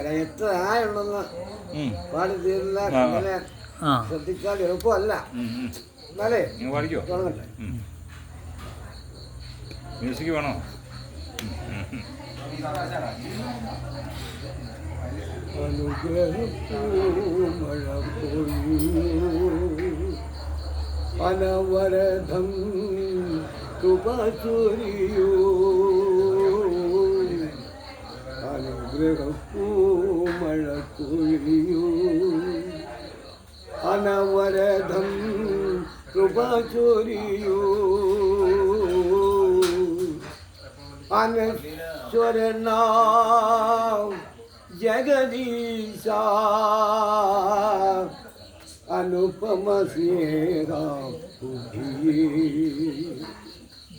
എത്ര ആയുണ്ടെന്ന്. പാടി തീരുന്ന അങ്ങനെ ശ്രദ്ധിച്ചാൽ എളുപ്പമല്ല. എന്നാലേ തുടങ്ങട്ടെ. മ്യൂസിക് വേണോ? അനുഗ്രഹമഴ അനവരഥം കൊഴിയോ അനവരഥം കൃപചൊരിയോ അനശ്വരനാം ജഗദീശ അനുപമ സ്നേഹ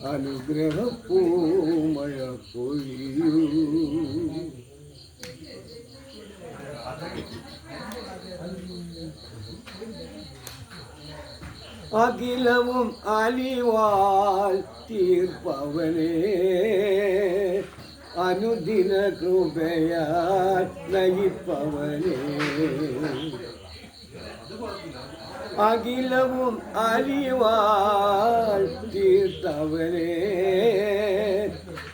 അനുഗ്രഹ പൂമഴ പൊഴിയൂ അഖിലവും അലിവാൽ തീർപ്പവനേ. അനുദിന കൃപയാൽ നയിപ്പവനേ. അഖിലവും അലിവാൾ തീർത്തവനേ.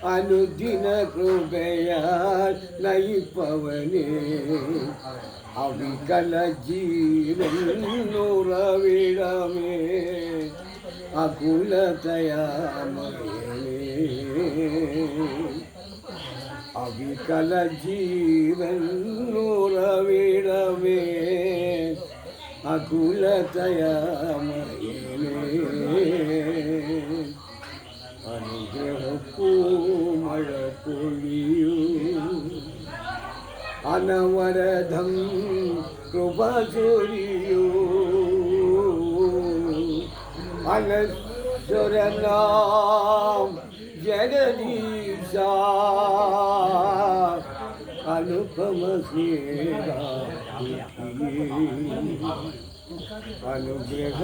അനുദിന കൃപയാൽ നയിപ്പവനേ. അവികല ജീവൻ നുറവിടമേ അകുലതയാമേ അവികല ജീവൻ നുറവിടമേ അകുലതയാമയനേ അനുഗ്രഹപ്പൂമഴ പൊഴിയൂ അനവരഥം കൃപ ചൊരിയൂ അനശ്വരനാം ജഗദീശ അനുപമ അനുഗ്രഹ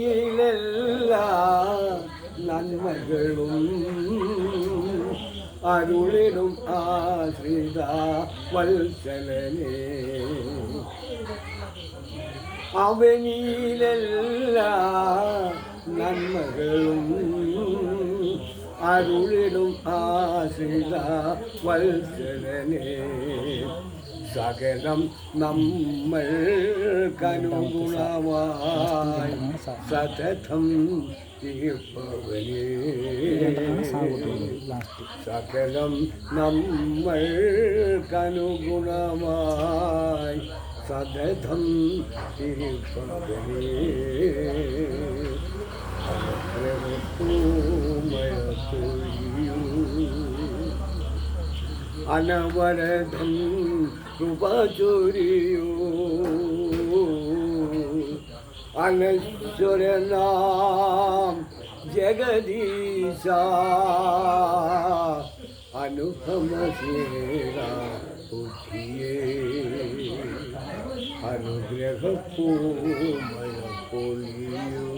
അവനിയിലെല്ലാ നന്മകളും അരുളിടും ആശ്രിത വത്സലനേ. അവനിയിലെല്ലാ നന്മകളും അരുളിടും ആശ്രിത വത്സലനേ. സകലം നമ്മൾക്കനുഗുണമായി സതതം തീർപ്പവനേ സകലം നമ്മൾക്കനുഗുണമായി സതതം തീർപ്പവനേ അനുഗ്രഹപ്പൂമഴ പൊഴിയൂ അനവരഥം കൃപചൊരിയൂ അനശ്വരനാം ജഗദീശ അനുപമ സ്നേഹ ബുദ്ധിയേ അനുഗ്രഹപ്പൂമഴ പൊഴിയൂ